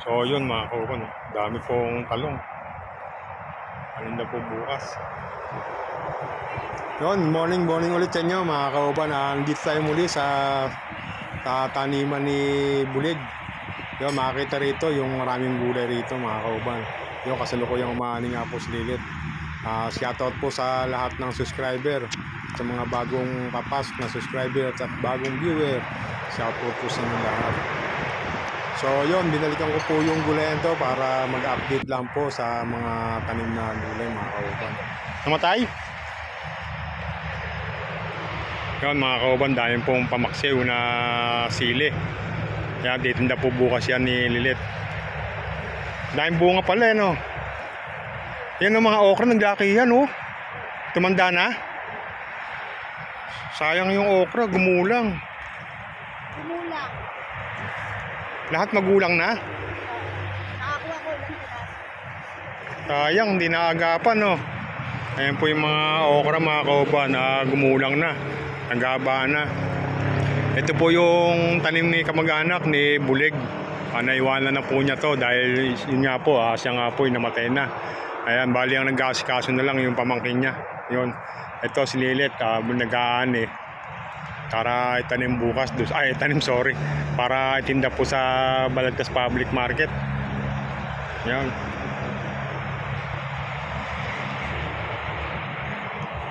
So yun mga kauban, dami pong talong. Alin na po bukas. Yun, morning, morning ulit sa inyo mga kauban. Andito tayo muli sa tataniman ni Bulig. Yun, makakita rito yung maraming gulay rito mga kauban. Yun, kasalukuyang umaani nga po si Lilith. Ah, shoutout po sa lahat ng subscriber sa mga bagong kapas na subscriber at bagong viewer. Shoutout po sa inyo lahat. So yun, binalikan ko po yung gulayan to para mag-update lang po sa mga tanim na gulay mga kauban. Namatay? Yun mga kauban, dahil pong pamaksiw na sili. Kaya titinda po bukas yan ni Lilit. Dahil bunga pala eh, no? Yan ang mga okra, naglaki yan, oh. Tumanda na. Sayang yung okra, gumulang. Kumulang. Lahat magulang na. Nakakuha ko lang. Sayang, hindi naagapan, no? Ayan po yung mga okra, mga kauban, na gumulang na. Nagaba na. Ito po yung tanim ni kamag-anak ni Bulig. Ah, naiwanan na po niya to dahil yun nga po, ah, siya nga po yung namatay na. Ayan, bali ang nag-asikaso na lang yung pamangkin niya. Yun. Ito si Lilit, ah, nag-aan eh. Para itanim bukas, dus ay itanim sorry. Para itinda po sa Balagtas Public Market. Yan.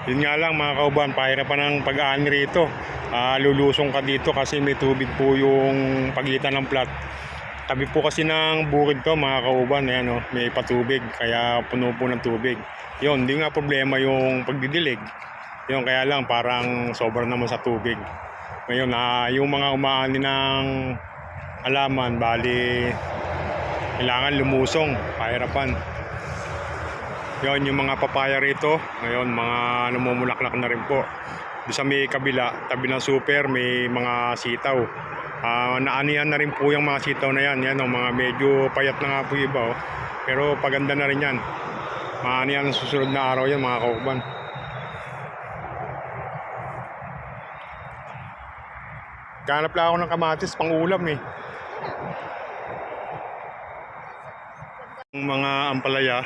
Yun nga lang mga kauban, pahirapan ng pag-aani rito. Ah, lulusong ka dito kasi may tubig po yung pagitan ng plat. Tabi po kasi ng bukid to mga kauban, ayan oh, may patubig kaya puno po ng tubig. Yun, hindi nga problema yung pagdidilig. Yun, kaya lang parang sobra naman sa tubig. Ngayon, ah, yung mga umaani ng alaman, bali kailangan lumusong, pahirapan. Yon yung mga papaya rito. Ngayon, mga namumulaklak na rin po. Doon sa may kabila, tabi ng super, may mga sitaw. Ah, naanihan na rin po yung mga sitaw na yan. Yan, oh, mga medyo payat na nga po yung iba. Oh. Pero paganda na rin yan. Maanihan ang susunod na araw yan, mga kauban. Ganap lang ako ng kamatis, pang ulam eh. Yung mga ampalaya,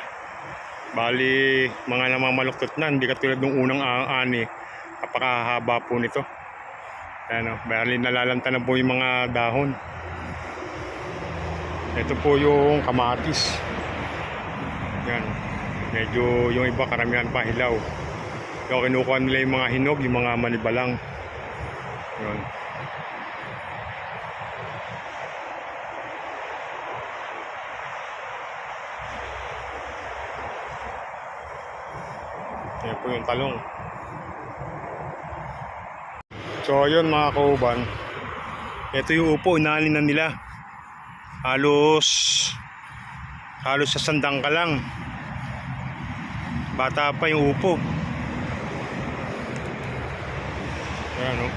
Bali, mga namamaluktot na, hindi katulad ng unang ani. Napakahaba po nito. Ano, bali nalalanta na po yung mga dahon. Ito po yung kamatis. Yan. Medyo yung iba karamihan pa hilaw. Yung kinukuha nila yung mga hinog, yung mga manibalang. Yun. Yan po yung talong. So yun mga kauban. Ito yung upo, inaalin na nila. Halos halos sa sandang ka lang. Bata pa yung upo. Ayan o.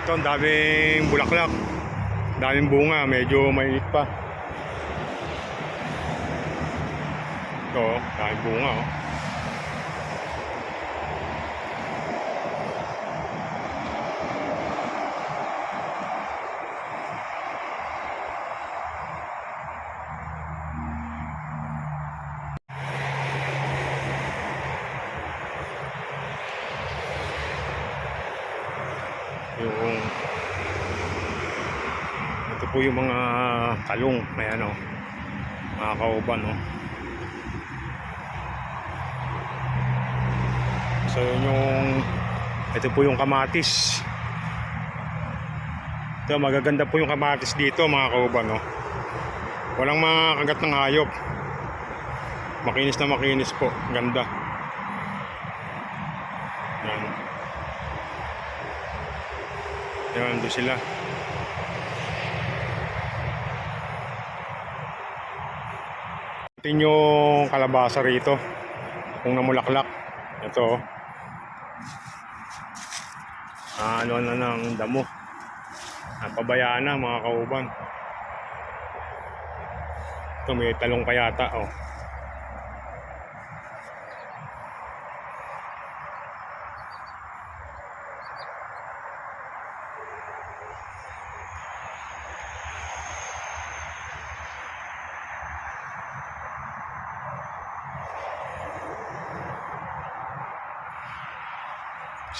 Ito ang daming bulaklak. Daming bunga, medyo mainit pa. Ito, oh, daming bunga oh. yung ito po yung mga talong ayan o mga kauban o so yun yung ito po yung kamatis ito magaganda po yung kamatis dito mga kauban o walang mga kagat ng hayop makinis na makinis po ganda yan yan, doon sila. Ito yung kalabasa rito. Kung namulaklak. Ito. Ah, ano na ng damo. Napabayaan na mga kauban. Ito may talong kayata. Oh.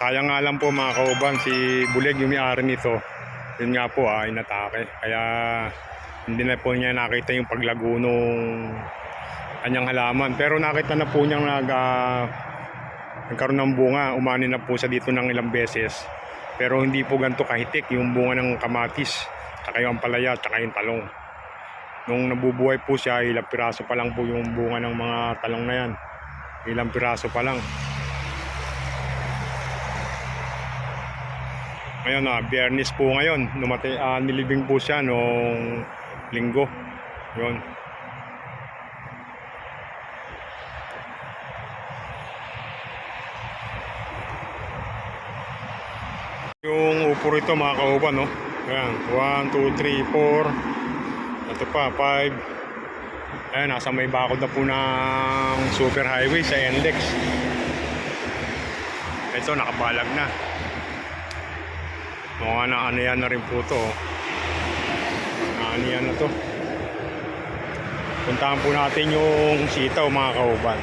Sayang nga lang po mga kauban, si Buleg yung may-ari nito. Yun nga po ah, inatake. Kaya hindi na po niya nakita yung paglago nung kanyang halaman. Pero nakita na po niyang nag, ah, nagkaroon ng bunga. Umani na po siya dito ng ilang beses. Pero hindi po ganito kahitik yung bunga ng kamatis. Tsaka yung ampalaya, tsaka yung talong. Nung nabubuhay po siya, ilang piraso pa lang po yung bunga ng mga talong na yan. Ilang piraso pa lang. Ngayon na, biyernes po ngayon. Numatay, ah, nilibing po siya noong linggo. Yun. Yung upo rito mga kauban, no? Ayan, 1, 2, 3, 4. Ito pa, 5. Ayan, nasa may bakod na po ng super highway sa NLEX. Ito, nakabalag na. Mga na ano yan na rin po to. Ano yan na to. Puntahan po natin yung sitaw mga kauban.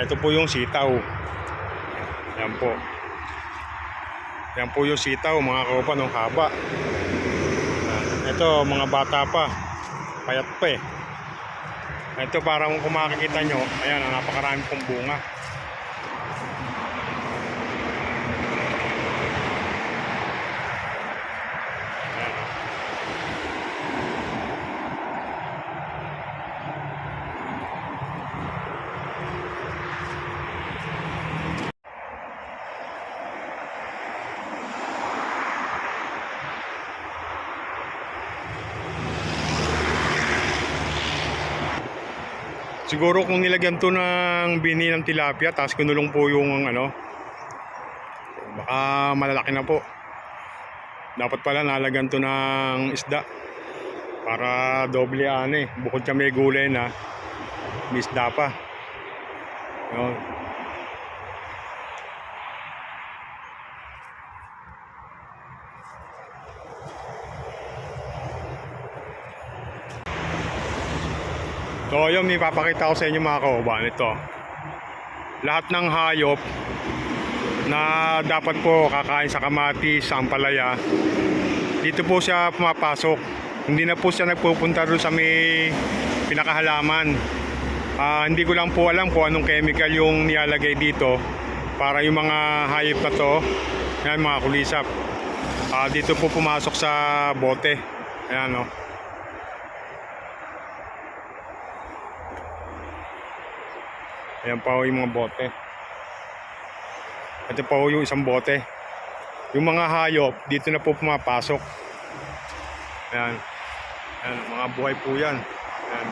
Ito po yung sitaw. Yan po. Yan po yung sitaw mga kauban, ang haba. Ito, mga bata pa. Payat pa eh. Ito parang kung makikita nyo, ayan, napakarami pong bunga. Siguro kung nilagyan to ng bini ng tilapia, tapos kinulong po yung ano, baka malalaki na po. Dapat pala nalagyan to ng isda. Para doble ano. Bukod sa may gulay na, may isda pa. Yun. So yun, may papakita ko sa inyo mga kauban. Ito. Lahat ng hayop na dapat po kakain sa kamatis, sa ampalaya, dito po siya pumapasok. Hindi na po siya nagpupunta doon sa may pinakahalaman. Ah, hindi ko lang po alam kung anong chemical yung nilalagay dito para yung mga hayop na to, yan mga kulisap, ah, dito po pumasok sa bote. Ayan o. Ayan pa ho yung mga bote. Ito pa yung isang bote. Yung mga hayop, dito na po pumapasok. Ayan. Ayan, mga buhay po yan. Ayan.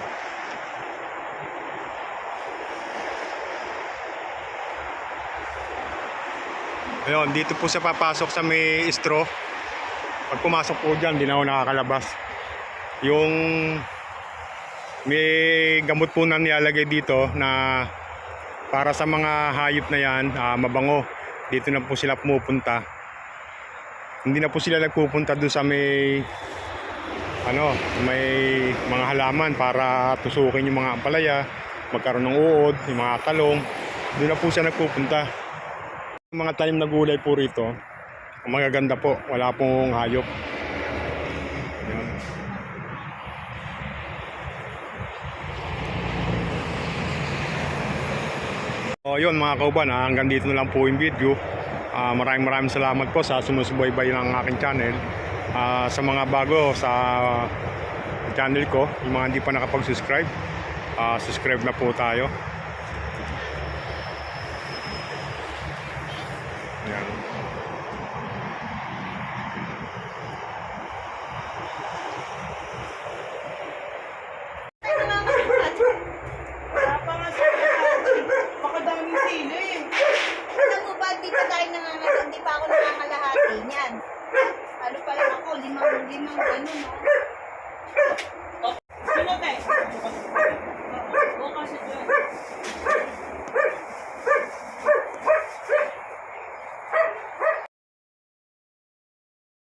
Ayun, dito po siya papasok sa may straw. Pag pumasok po dyan, di na ako nakakalabas. Yung may gamot po na nilalagay dito na para sa mga hayop na yan, ah, mabango. Dito na po sila pumupunta. Hindi na po sila nagpupunta doon sa may ano, may mga halaman para tusukin yung mga ampalaya, magkaroon ng uod, yung mga talong. Doon na po siya nagpupunta. Mga tanim na gulay po rito, magaganda po. Wala pong hayop. O yun mga kauban, ah, hanggang dito na lang po yung video. Ah, maraming maraming salamat po sa sumusubaybay ng aking channel. Ah, sa mga bago sa channel ko, yung mga hindi pa nakapag-subscribe, ah, subscribe na po tayo. Yan. Ay, nangangalat. Wala pa nga sa Baka daming sila eh. Alam mo ba, di pa tayo nangangalat, di pa ako nangangalahati niyan. Ano pa lang ako, limang, limang, ano, no?